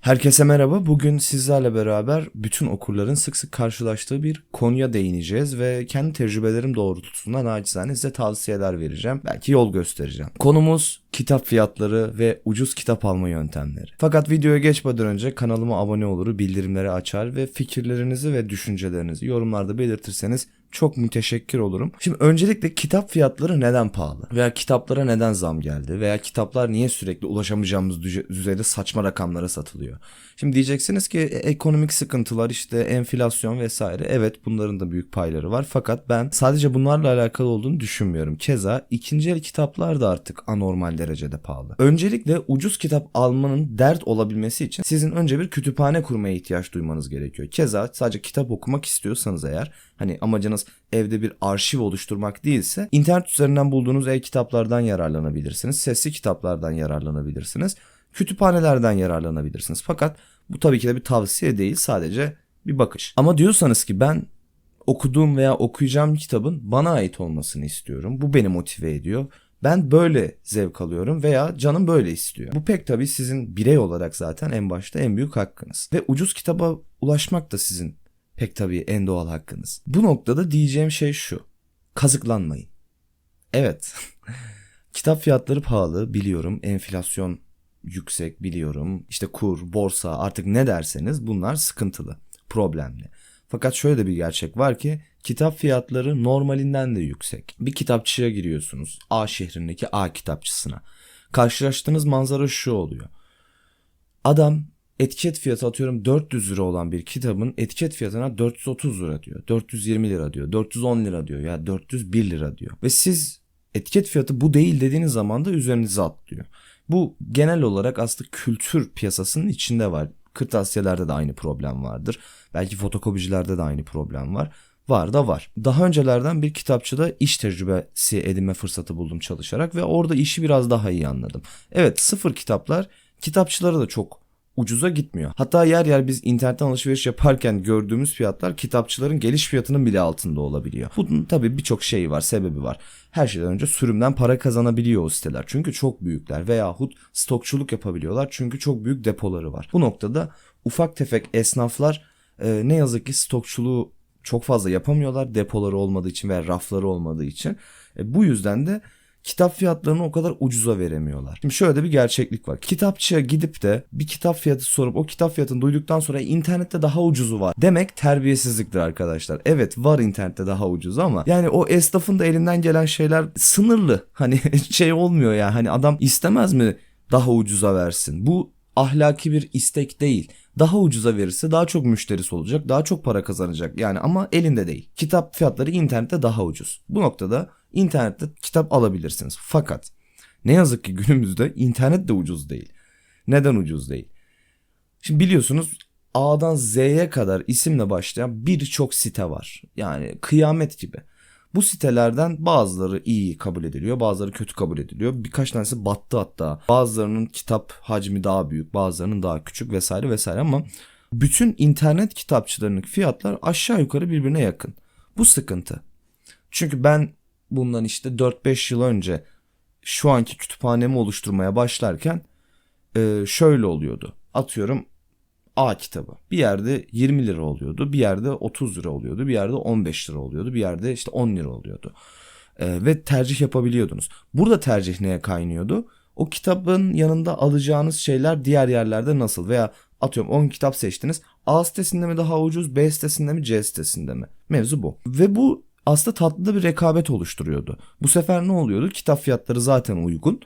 Herkese merhaba. Bugün sizlerle beraber bütün okurların sık sık karşılaştığı bir konuya değineceğiz ve kendi tecrübelerim doğrultusunda naçizane size tavsiyeler vereceğim. Belki yol göstereceğim. Konumuz kitap fiyatları ve ucuz kitap alma yöntemleri. Fakat videoya geçmeden önce kanalıma abone olur, bildirimleri açar ve fikirlerinizi ve düşüncelerinizi yorumlarda belirtirseniz çok müteşekkir olurum. Şimdi öncelikle kitap fiyatları neden pahalı? Veya kitaplara neden zam geldi? Veya kitaplar niye sürekli ulaşamayacağımız düze- düzeyde saçma rakamlara satılıyor? Şimdi diyeceksiniz ki e, ekonomik sıkıntılar işte enflasyon vesaire. Evet bunların da büyük payları var. Fakat ben sadece bunlarla alakalı olduğunu düşünmüyorum. Keza ikinci el kitaplar da artık anormal derecede pahalı. Öncelikle ucuz kitap almanın dert olabilmesi için sizin önce bir kütüphane kurmaya ihtiyaç duymanız gerekiyor. Keza sadece kitap okumak istiyorsanız eğer hani amacınız evde bir arşiv oluşturmak değilse internet üzerinden bulduğunuz e-kitaplardan yararlanabilirsiniz. Sesli kitaplardan yararlanabilirsiniz. Kütüphanelerden yararlanabilirsiniz. Fakat bu tabii ki de bir tavsiye değil sadece bir bakış. Ama diyorsanız ki ben okuduğum veya okuyacağım kitabın bana ait olmasını istiyorum. Bu beni motive ediyor. Ben böyle zevk alıyorum veya canım böyle istiyor. Bu pek tabii sizin birey olarak zaten en başta en büyük hakkınız. Ve ucuz kitaba ulaşmak da sizin pek tabii en doğal hakkınız. Bu noktada diyeceğim şey şu. Kazıklanmayın. Evet. Kitap fiyatları pahalı biliyorum. Enflasyon yüksek biliyorum. İşte kur, borsa artık ne derseniz bunlar sıkıntılı, problemli. Fakat şöyle de bir gerçek var ki kitap fiyatları normalinden de yüksek. Bir kitapçıya giriyorsunuz. A şehrindeki A kitapçısına. Karşılaştığınız manzara şu oluyor. Adam etiket fiyatı atıyorum 400 lira olan bir kitabın etiket fiyatına 430 lira diyor. 420 lira diyor. 410 lira diyor. Ya 401 lira diyor. Ve siz etiket fiyatı bu değil dediğiniz zaman da üzerinize atlıyor. Bu genel olarak aslında kültür piyasasının içinde var. Kırtasiyelerde de aynı problem vardır. Belki fotokopicilerde de aynı problem var. Var da var. Daha öncelerden bir kitapçıda iş tecrübesi edinme fırsatı buldum çalışarak ve orada işi biraz daha iyi anladım. Evet sıfır kitaplar kitapçılara da çok ucuza gitmiyor. Hatta yer yer biz internetten alışveriş yaparken gördüğümüz fiyatlar kitapçıların geliş fiyatının bile altında olabiliyor. Bunun tabii birçok şeyi var, sebebi var. Her şeyden önce sürümden para kazanabiliyor o siteler. Çünkü çok büyükler veyahut stokçuluk yapabiliyorlar çünkü çok büyük depoları var. Bu noktada ufak tefek esnaflar e, ne yazık ki stokçuluğu çok fazla yapamıyorlar depoları olmadığı için veya rafları olmadığı için. E, bu yüzden de kitap fiyatlarını o kadar ucuza veremiyorlar. Şimdi şöyle de bir gerçeklik var. Kitapçıya gidip de bir kitap fiyatı sorup o kitap fiyatını duyduktan sonra internette daha ucuzu var demek terbiyesizliktir arkadaşlar. Evet var internette daha ucuz ama yani o esnafın da elinden gelen şeyler sınırlı. Hani şey olmuyor ya hani adam istemez mi daha ucuza versin. Bu ahlaki bir istek değil. Daha ucuza verirse daha çok müşterisi olacak, daha çok para kazanacak. Yani ama elinde değil. Kitap fiyatları internette daha ucuz. Bu noktada internette kitap alabilirsiniz. Fakat ne yazık ki günümüzde internet de ucuz değil. Neden ucuz değil? Şimdi biliyorsunuz A'dan Z'ye kadar isimle başlayan birçok site var. Yani kıyamet gibi. Bu sitelerden bazıları iyi kabul ediliyor, bazıları kötü kabul ediliyor. Birkaç tanesi battı hatta. Bazılarının kitap hacmi daha büyük, bazılarının daha küçük vesaire vesaire ama bütün internet kitapçılarının fiyatlar aşağı yukarı birbirine yakın. Bu sıkıntı. Çünkü ben bundan işte 4-5 yıl önce şu anki kütüphanemi oluşturmaya başlarken e, şöyle oluyordu. Atıyorum A kitabı. Bir yerde 20 lira oluyordu. Bir yerde 30 lira oluyordu. Bir yerde 15 lira oluyordu. Bir yerde işte 10 lira oluyordu. Ee, ve tercih yapabiliyordunuz. Burada tercih neye kaynıyordu? O kitabın yanında alacağınız şeyler diğer yerlerde nasıl? Veya atıyorum 10 kitap seçtiniz. A sitesinde mi daha ucuz, B sitesinde mi, C sitesinde mi? Mevzu bu. Ve bu aslında tatlı bir rekabet oluşturuyordu. Bu sefer ne oluyordu? Kitap fiyatları zaten uygun.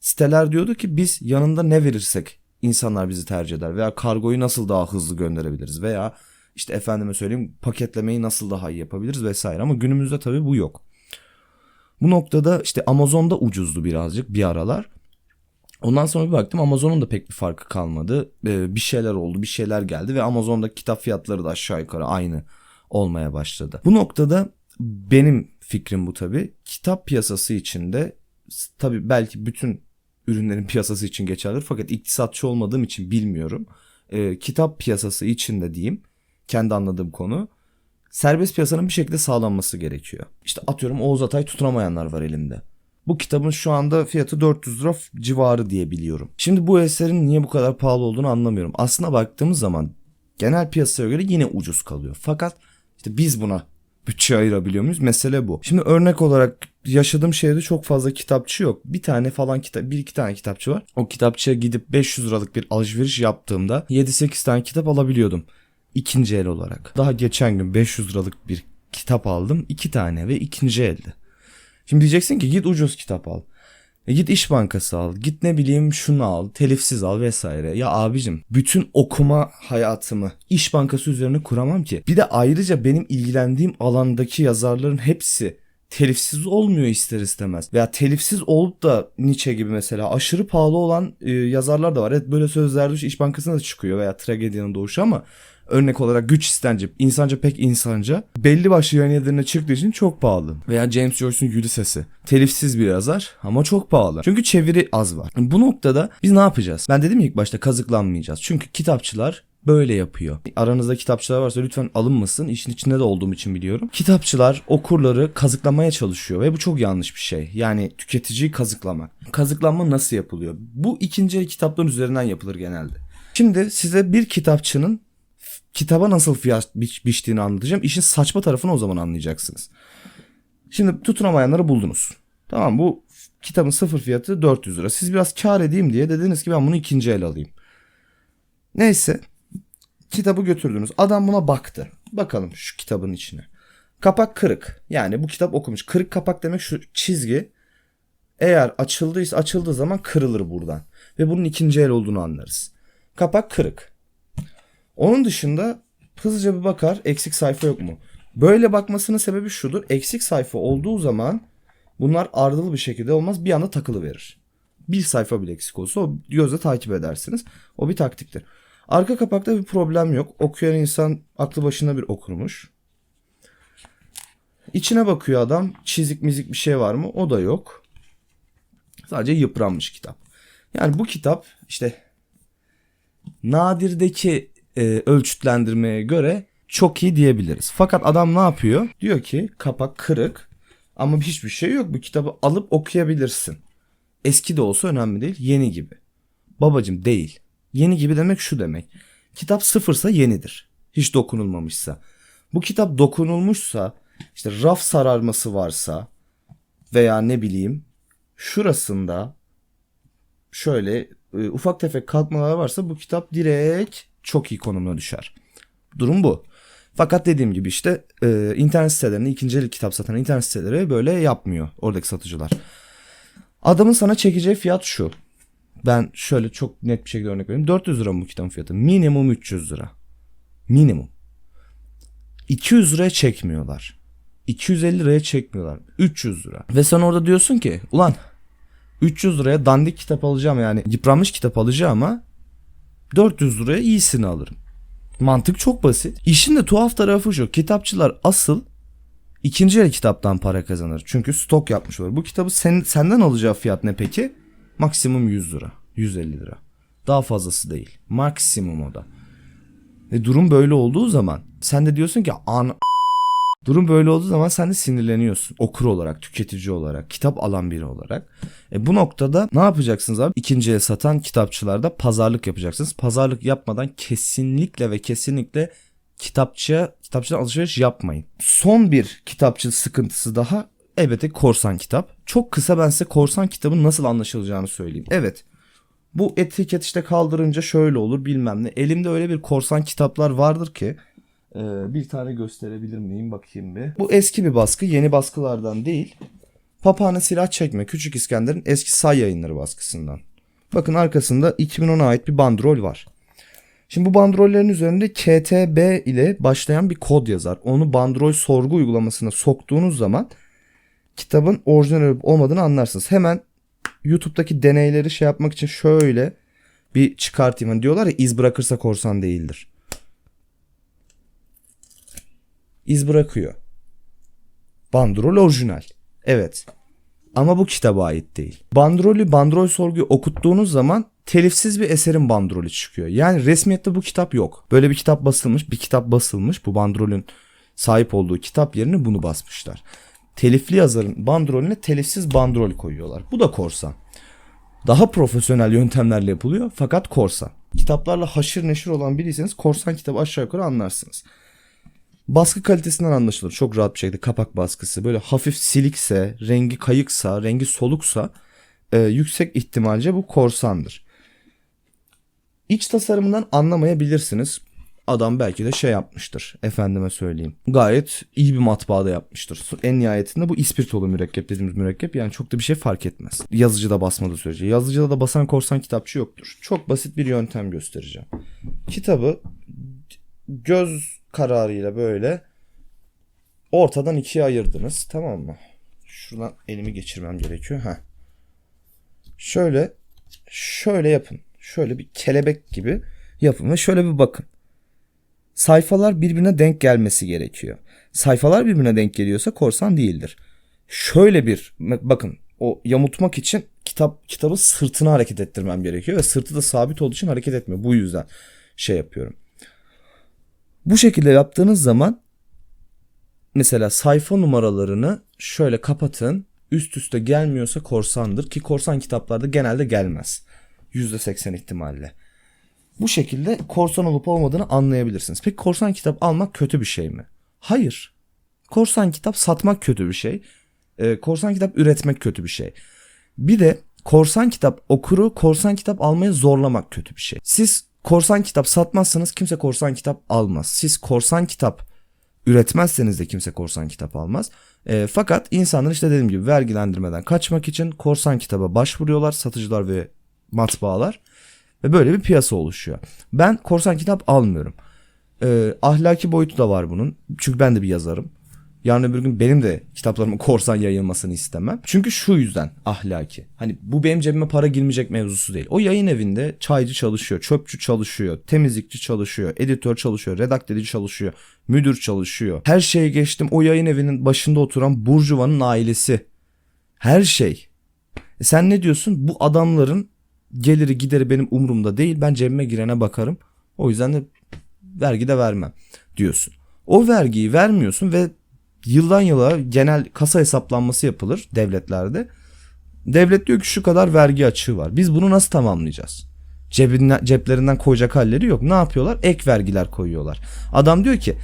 Siteler diyordu ki biz yanında ne verirsek insanlar bizi tercih eder veya kargoyu nasıl daha hızlı gönderebiliriz veya işte efendime söyleyeyim paketlemeyi nasıl daha iyi yapabiliriz vesaire ama günümüzde tabii bu yok. Bu noktada işte Amazon'da ucuzdu birazcık bir aralar. Ondan sonra bir baktım Amazon'un da pek bir farkı kalmadı. Ee, bir şeyler oldu, bir şeyler geldi ve Amazon'daki kitap fiyatları da aşağı yukarı aynı olmaya başladı. Bu noktada benim fikrim bu tabii. Kitap piyasası içinde tabii belki bütün ürünlerin piyasası için geçerlidir fakat iktisatçı olmadığım için bilmiyorum. Ee, kitap piyasası içinde diyeyim kendi anladığım konu serbest piyasanın bir şekilde sağlanması gerekiyor. İşte atıyorum Oğuz Atay tutunamayanlar var elimde. Bu kitabın şu anda fiyatı 400 lira civarı diye biliyorum. Şimdi bu eserin niye bu kadar pahalı olduğunu anlamıyorum. Aslına baktığımız zaman genel piyasaya göre yine ucuz kalıyor. Fakat işte biz buna bütçe ayırabiliyor muyuz? Mesele bu. Şimdi örnek olarak yaşadığım şehirde çok fazla kitapçı yok. Bir tane falan kitap, bir iki tane kitapçı var. O kitapçıya gidip 500 liralık bir alışveriş yaptığımda 7-8 tane kitap alabiliyordum. İkinci el olarak. Daha geçen gün 500 liralık bir kitap aldım. iki tane ve ikinci elde. Şimdi diyeceksin ki git ucuz kitap al. E git iş bankası al. Git ne bileyim şunu al. Telifsiz al vesaire. Ya abicim bütün okuma hayatımı iş bankası üzerine kuramam ki. Bir de ayrıca benim ilgilendiğim alandaki yazarların hepsi telifsiz olmuyor ister istemez. Veya telifsiz olup da Nietzsche gibi mesela aşırı pahalı olan e, yazarlar da var. Evet böyle sözler düş İş Bankası'na da çıkıyor veya Tragedia'nın doğuşu ama örnek olarak güç istenci, insanca pek insanca belli başlı yayın evlerine çıktığı için çok pahalı. Veya James Joyce'un Ulysses'i. Telifsiz bir yazar ama çok pahalı. Çünkü çeviri az var. Bu noktada biz ne yapacağız? Ben dedim ya ilk başta kazıklanmayacağız. Çünkü kitapçılar böyle yapıyor. Aranızda kitapçılar varsa lütfen alınmasın. İşin içinde de olduğum için biliyorum. Kitapçılar okurları kazıklamaya çalışıyor ve bu çok yanlış bir şey. Yani tüketiciyi kazıklamak. Kazıklanma nasıl yapılıyor? Bu ikinci kitapların üzerinden yapılır genelde. Şimdi size bir kitapçının kitaba nasıl fiyat biç, biçtiğini anlatacağım. İşin saçma tarafını o zaman anlayacaksınız. Şimdi tutunamayanları buldunuz. Tamam bu kitabın sıfır fiyatı 400 lira. Siz biraz kar edeyim diye dediniz ki ben bunu ikinci el alayım. Neyse kitabı götürdünüz. Adam buna baktı. Bakalım şu kitabın içine. Kapak kırık. Yani bu kitap okumuş. Kırık kapak demek şu çizgi eğer açıldıysa açıldığı zaman kırılır buradan. Ve bunun ikinci el olduğunu anlarız. Kapak kırık. Onun dışında hızlıca bir bakar eksik sayfa yok mu? Böyle bakmasının sebebi şudur. Eksik sayfa olduğu zaman bunlar ardılı bir şekilde olmaz bir anda takılı verir. Bir sayfa bile eksik olsa o gözle takip edersiniz. O bir taktiktir. Arka kapakta bir problem yok. Okuyan insan aklı başında bir okurmuş. İçine bakıyor adam. Çizik mizik bir şey var mı? O da yok. Sadece yıpranmış kitap. Yani bu kitap işte Nadir'deki e, ölçütlendirmeye göre çok iyi diyebiliriz. Fakat adam ne yapıyor? Diyor ki kapak kırık ama hiçbir şey yok. Bu kitabı alıp okuyabilirsin. Eski de olsa önemli değil. Yeni gibi. Babacım değil. Yeni gibi demek şu demek. Kitap sıfırsa yenidir. Hiç dokunulmamışsa. Bu kitap dokunulmuşsa işte raf sararması varsa veya ne bileyim şurasında şöyle e, ufak tefek kalkmalar varsa bu kitap direkt çok iyi konumuna düşer. Durum bu. Fakat dediğim gibi işte e, internet sitelerinde ikinci el kitap satan internet siteleri böyle yapmıyor oradaki satıcılar. Adamın sana çekeceği fiyat şu. Ben şöyle çok net bir şekilde örnek vereyim. 400 lira bu kitabın fiyatı? Minimum 300 lira. Minimum. 200 liraya çekmiyorlar. 250 liraya çekmiyorlar. 300 lira. Ve sen orada diyorsun ki ulan 300 liraya dandik kitap alacağım yani yıpranmış kitap alacağım ama 400 liraya iyisini alırım. Mantık çok basit. İşin de tuhaf tarafı şu. Kitapçılar asıl ikinci el kitaptan para kazanır. Çünkü stok yapmış olur. Bu kitabı sen, senden alacağı fiyat ne peki? Maksimum 100 lira. 150 lira. Daha fazlası değil. Maksimum o da. Ve durum böyle olduğu zaman sen de diyorsun ki an Durum böyle olduğu zaman sen de sinirleniyorsun. Okur olarak, tüketici olarak, kitap alan biri olarak. E bu noktada ne yapacaksınız abi? İkinci el satan kitapçılarda pazarlık yapacaksınız. Pazarlık yapmadan kesinlikle ve kesinlikle kitapçıya, kitapçıdan alışveriş yapmayın. Son bir kitapçı sıkıntısı daha elbette korsan kitap. Çok kısa ben size korsan kitabın nasıl anlaşılacağını söyleyeyim. Evet bu etiket işte kaldırınca şöyle olur bilmem ne. Elimde öyle bir korsan kitaplar vardır ki bir tane gösterebilir miyim bakayım bir. Bu eski bir baskı yeni baskılardan değil. Papağanı silah çekme Küçük İskender'in eski say yayınları baskısından. Bakın arkasında 2010'a ait bir bandrol var. Şimdi bu bandrollerin üzerinde KTB ile başlayan bir kod yazar. Onu bandrol sorgu uygulamasına soktuğunuz zaman kitabın orijinal olmadığını anlarsınız. Hemen YouTube'daki deneyleri şey yapmak için şöyle bir çıkartayım. Hani diyorlar ya iz bırakırsa korsan değildir. İz bırakıyor. Bandrol orijinal. Evet. Ama bu kitaba ait değil. Bandrolü bandrol sorguyu okuttuğunuz zaman telifsiz bir eserin bandrolü çıkıyor. Yani resmiyette bu kitap yok. Böyle bir kitap basılmış, bir kitap basılmış. Bu bandrolün sahip olduğu kitap yerine bunu basmışlar. telifli yazarın bandrolüne telifsiz bandrol koyuyorlar. Bu da korsan. Daha profesyonel yöntemlerle yapılıyor fakat korsan. Kitaplarla haşır neşir olan biriyseniz korsan kitabı aşağı yukarı anlarsınız. Baskı kalitesinden anlaşılır çok rahat bir şekilde kapak baskısı. Böyle hafif silikse, rengi kayıksa, rengi soluksa e, yüksek ihtimalce bu korsandır. İç tasarımından anlamayabilirsiniz. Adam belki de şey yapmıştır. Efendime söyleyeyim. Gayet iyi bir matbaada yapmıştır. En nihayetinde bu ispirtolu mürekkep dediğimiz mürekkep. Yani çok da bir şey fark etmez. Yazıcıda basmadığı sürece. Yazıcıda da basan korsan kitapçı yoktur. Çok basit bir yöntem göstereceğim. Kitabı göz kararıyla böyle ortadan ikiye ayırdınız. Tamam mı? Şuradan elimi geçirmem gerekiyor. Ha. Şöyle şöyle yapın. Şöyle bir kelebek gibi yapın ve şöyle bir bakın. Sayfalar birbirine denk gelmesi gerekiyor. Sayfalar birbirine denk geliyorsa korsan değildir. Şöyle bir bakın o yamutmak için kitap kitabı sırtını hareket ettirmem gerekiyor ve sırtı da sabit olduğu için hareket etmiyor. Bu yüzden şey yapıyorum. Bu şekilde yaptığınız zaman mesela sayfa numaralarını şöyle kapatın. Üst üste gelmiyorsa korsandır ki korsan kitaplarda genelde gelmez. %80 ihtimalle. Bu şekilde korsan olup olmadığını anlayabilirsiniz. Peki korsan kitap almak kötü bir şey mi? Hayır. Korsan kitap satmak kötü bir şey. Ee, korsan kitap üretmek kötü bir şey. Bir de korsan kitap okuru korsan kitap almaya zorlamak kötü bir şey. Siz korsan kitap satmazsanız kimse korsan kitap almaz. Siz korsan kitap üretmezseniz de kimse korsan kitap almaz. E, fakat insanlar işte dediğim gibi vergilendirmeden kaçmak için korsan kitaba başvuruyorlar satıcılar ve matbaalar. Ve böyle bir piyasa oluşuyor. Ben korsan kitap almıyorum. Ee, ahlaki boyutu da var bunun. Çünkü ben de bir yazarım. Yarın öbür gün benim de kitaplarımın korsan yayılmasını istemem. Çünkü şu yüzden ahlaki. Hani bu benim cebime para girmeyecek mevzusu değil. O yayın evinde çaycı çalışıyor, çöpçü çalışıyor, temizlikçi çalışıyor, editör çalışıyor, redaktörci çalışıyor, müdür çalışıyor. Her şeye geçtim o yayın evinin başında oturan Burjuva'nın ailesi. Her şey. E sen ne diyorsun? Bu adamların geliri gideri benim umurumda değil. Ben cebime girene bakarım. O yüzden de vergi de vermem diyorsun. O vergiyi vermiyorsun ve yıldan yıla genel kasa hesaplanması yapılır devletlerde. Devlet diyor ki şu kadar vergi açığı var. Biz bunu nasıl tamamlayacağız? Cebinden, ceplerinden koyacak halleri yok. Ne yapıyorlar? Ek vergiler koyuyorlar. Adam diyor ki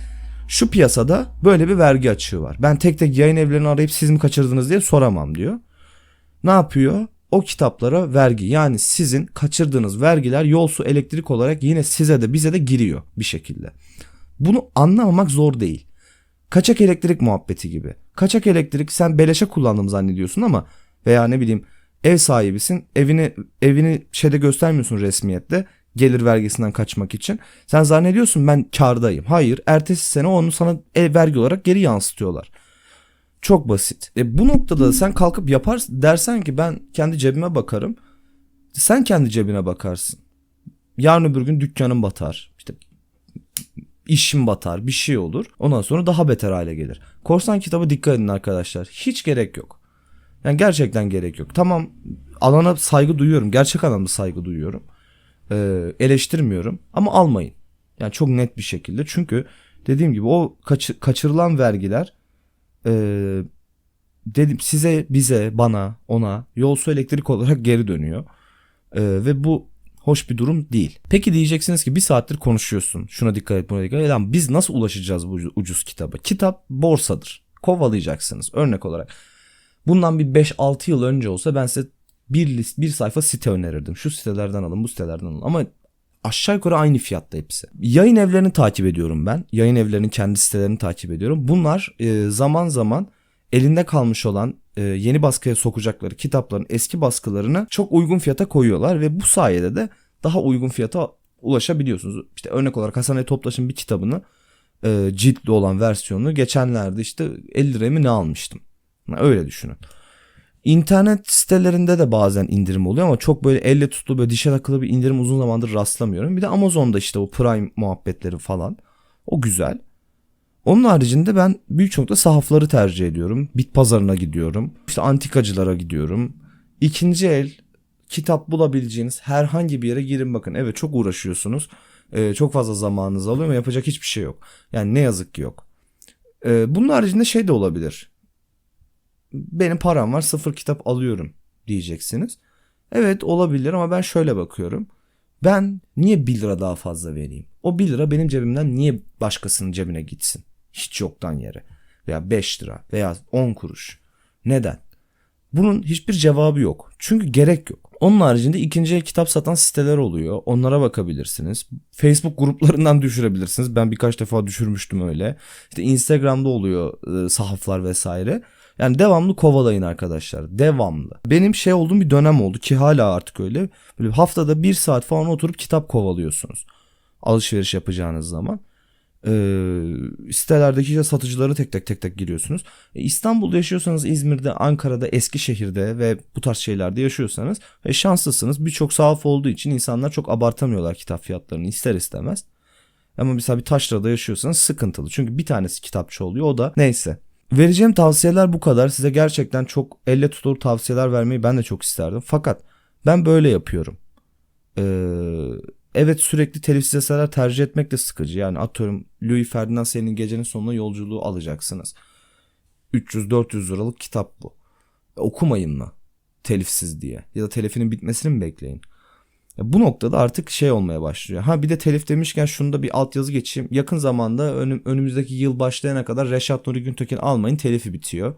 şu piyasada böyle bir vergi açığı var. Ben tek tek yayın evlerini arayıp siz mi kaçırdınız diye soramam diyor. Ne yapıyor? o kitaplara vergi yani sizin kaçırdığınız vergiler yol su elektrik olarak yine size de bize de giriyor bir şekilde. Bunu anlamamak zor değil. Kaçak elektrik muhabbeti gibi. Kaçak elektrik sen beleşe kullandığımı zannediyorsun ama veya ne bileyim ev sahibisin evini evini şeyde göstermiyorsun resmiyette gelir vergisinden kaçmak için. Sen zannediyorsun ben kardayım. Hayır ertesi sene onu sana ev vergi olarak geri yansıtıyorlar. Çok basit. E bu noktada sen kalkıp yapar dersen ki ben kendi cebime bakarım. Sen kendi cebine bakarsın. Yarın öbür gün dükkanın batar. İşte işim batar bir şey olur. Ondan sonra daha beter hale gelir. Korsan kitabı dikkat edin arkadaşlar. Hiç gerek yok. Yani gerçekten gerek yok. Tamam alana saygı duyuyorum. Gerçek anlamda saygı duyuyorum. Ee, eleştirmiyorum. Ama almayın. Yani çok net bir şekilde. Çünkü dediğim gibi o kaçı, kaçırılan vergiler e, dedim size bize bana ona yol elektrik olarak geri dönüyor. E, ve bu hoş bir durum değil. Peki diyeceksiniz ki bir saattir konuşuyorsun. Şuna dikkat et buna dikkat et. Lan biz nasıl ulaşacağız bu ucuz kitaba? Kitap borsadır. Kovalayacaksınız örnek olarak. Bundan bir 5-6 yıl önce olsa ben size bir list bir sayfa site önerirdim. Şu sitelerden alın bu sitelerden alın. Ama aşağı yukarı aynı fiyatta hepsi. Yayın evlerini takip ediyorum ben. Yayın evlerinin kendi sitelerini takip ediyorum. Bunlar e, zaman zaman elinde kalmış olan e, yeni baskıya sokacakları kitapların eski baskılarını çok uygun fiyata koyuyorlar ve bu sayede de daha uygun fiyata ulaşabiliyorsunuz. İşte örnek olarak Hasan Ali bir kitabını e, ciltli olan versiyonunu geçenlerde işte 50 liraya mı ne almıştım. Öyle düşünün. İnternet sitelerinde de bazen indirim oluyor ama çok böyle elle tutulu böyle dişe takılı bir indirim uzun zamandır rastlamıyorum. Bir de Amazon'da işte o Prime muhabbetleri falan. O güzel. Onun haricinde ben büyük çoğunlukla sahafları tercih ediyorum. Bit pazarına gidiyorum. İşte antikacılara gidiyorum. İkinci el kitap bulabileceğiniz herhangi bir yere girin bakın. Evet çok uğraşıyorsunuz. Ee, çok fazla zamanınız alıyor ama yapacak hiçbir şey yok. Yani ne yazık ki yok. Ee, bunun haricinde şey de olabilir benim param var sıfır kitap alıyorum diyeceksiniz. Evet olabilir ama ben şöyle bakıyorum. Ben niye 1 lira daha fazla vereyim? O 1 lira benim cebimden niye başkasının cebine gitsin? Hiç yoktan yere. Veya 5 lira veya 10 kuruş. Neden? Bunun hiçbir cevabı yok. Çünkü gerek yok. Onun haricinde ikinci el kitap satan siteler oluyor. Onlara bakabilirsiniz. Facebook gruplarından düşürebilirsiniz. Ben birkaç defa düşürmüştüm öyle. İşte Instagram'da oluyor e, sahaflar vesaire. Yani devamlı kovalayın arkadaşlar. Devamlı. Benim şey olduğum bir dönem oldu ki hala artık öyle. Böyle haftada bir saat falan oturup kitap kovalıyorsunuz. Alışveriş yapacağınız zaman. Ee, sitelerdeki işte satıcıları tek tek tek tek giriyorsunuz. E, İstanbul'da yaşıyorsanız İzmir'de, Ankara'da, Eskişehir'de ve bu tarz şeylerde yaşıyorsanız e, şanslısınız. Birçok sahaf olduğu için insanlar çok abartamıyorlar kitap fiyatlarını ister istemez. Ama mesela bir taşrada yaşıyorsanız sıkıntılı. Çünkü bir tanesi kitapçı oluyor o da neyse. Vereceğim tavsiyeler bu kadar. Size gerçekten çok elle tutulur tavsiyeler vermeyi ben de çok isterdim. Fakat ben böyle yapıyorum. Ee, evet sürekli telifsiz eserler tercih etmek de sıkıcı. Yani atıyorum Louis Ferdinand senin gecenin sonuna yolculuğu alacaksınız. 300-400 liralık kitap bu. E, okumayın mı? Telifsiz diye. Ya da telifinin bitmesini mi bekleyin? Ya bu noktada artık şey olmaya başlıyor. Ha bir de telif demişken şunu da bir altyazı geçeyim. Yakın zamanda önüm, önümüzdeki yıl başlayana kadar Reşat Nuri Güntekin almayın telifi bitiyor.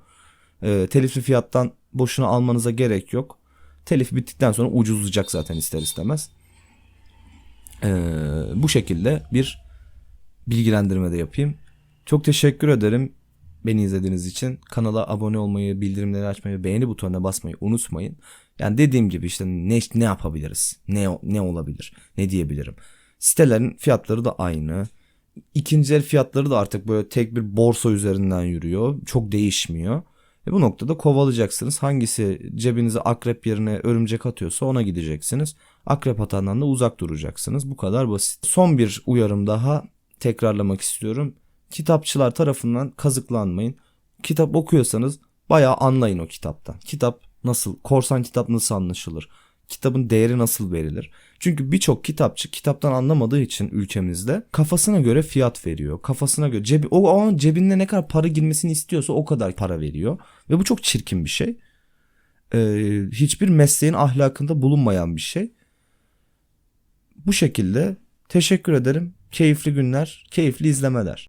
Ee, telifli fiyattan boşuna almanıza gerek yok. Telif bittikten sonra ucuzlayacak zaten ister istemez. Ee, bu şekilde bir bilgilendirme de yapayım. Çok teşekkür ederim beni izlediğiniz için. Kanala abone olmayı, bildirimleri açmayı, beğeni butonuna basmayı unutmayın. Yani dediğim gibi işte ne ne yapabiliriz? Ne ne olabilir? Ne diyebilirim? Sitelerin fiyatları da aynı. İkinci el fiyatları da artık böyle tek bir borsa üzerinden yürüyor. Çok değişmiyor. Ve bu noktada kovalayacaksınız. Hangisi cebinize akrep yerine örümcek atıyorsa ona gideceksiniz. Akrep atandan da uzak duracaksınız. Bu kadar basit. Son bir uyarım daha tekrarlamak istiyorum. Kitapçılar tarafından kazıklanmayın. Kitap okuyorsanız bayağı anlayın o kitaptan. Kitap nasıl, korsan kitap nasıl anlaşılır? Kitabın değeri nasıl verilir? Çünkü birçok kitapçı kitaptan anlamadığı için ülkemizde kafasına göre fiyat veriyor. Kafasına göre cebi, o, o cebinde ne kadar para girmesini istiyorsa o kadar para veriyor. Ve bu çok çirkin bir şey. Ee, hiçbir mesleğin ahlakında bulunmayan bir şey. Bu şekilde teşekkür ederim. Keyifli günler, keyifli izlemeler.